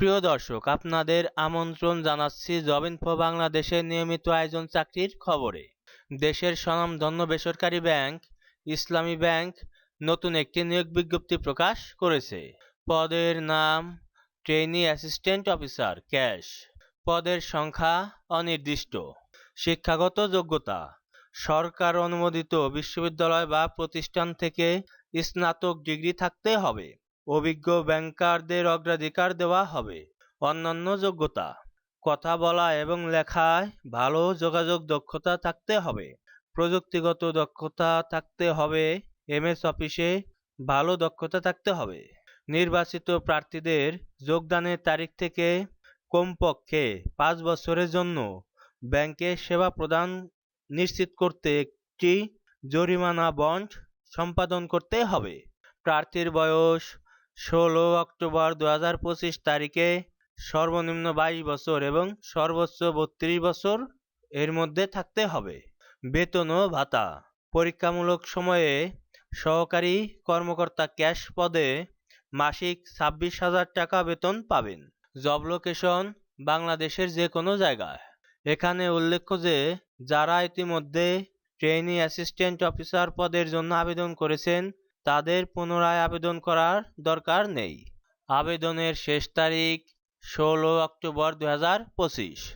প্রিয় দর্শক, আপনাদের আমন্ত্রণ জানাচ্ছি জব ইনফো বাংলাদেশের নিয়মিত আয়োজন চাকরির খবরে। দেশের স্বনামধন্য বেসরকারি ব্যাংক, ইসলামী ব্যাংক নতুন একটি নিয়োগ বিজ্ঞপ্তি প্রকাশ করেছে। পদের নাম ট্রেনি অ্যাসিস্ট্যান্ট অফিসার ক্যাশ। পদের সংখ্যা অনির্দিষ্ট। শিক্ষাগত যোগ্যতা। সরকার অনুমোদিত বিশ্ববিদ্যালয় বা প্রতিষ্ঠান থেকে স্নাতক ডিগ্রি থাকতে হবে। অভিজ্ঞ ব্যাংকারদের অগ্রাধিকার দেওয়া হবে। অন্যান্য যোগ্যতা, কথা বলা এবং লেখায় ভালো যোগাযোগ দক্ষতা থাকতে হবে। প্রযুক্তিগত দক্ষতা থাকতে হবে, এমএস অফিসে ভালো দক্ষতা থাকতে হবে। নির্বাচিত প্রার্থীদের যোগদানের তারিখ থেকে কমপক্ষে পাঁচ বছরের জন্য ব্যাংকে সেবা প্রদান নিশ্চিত করতে একটি জরিমানা বন্ড সম্পাদন করতে হবে। প্রার্থীর বয়স ষোলো অক্টোবর দু হাজার পঁচিশ তারিখে সর্বনিম্ন বাইশ বছর এবং সর্বোচ্চ বত্রিশ বছর এর মধ্যে থাকতে হবে। বেতন ও ভাতা। পরীক্ষামূলক সময়ে সহকারী কর্মকর্তা ক্যাশ পদে মাসিক ছাব্বিশ হাজার টাকা বেতন পাবেন। জব লোকেশন বাংলাদেশের যে কোনো জায়গায়। এখানে উল্লেখ্য যে, যারা ইতিমধ্যে ট্রেনি অ্যাসিস্ট্যান্ট অফিসার পদের জন্য আবেদন করেছেন তাদের পুনরায় আবেদন করার দরকার নেই। আবেদনের শেষ তারিখ ষোলো অক্টোবর দু হাজার পঁচিশ।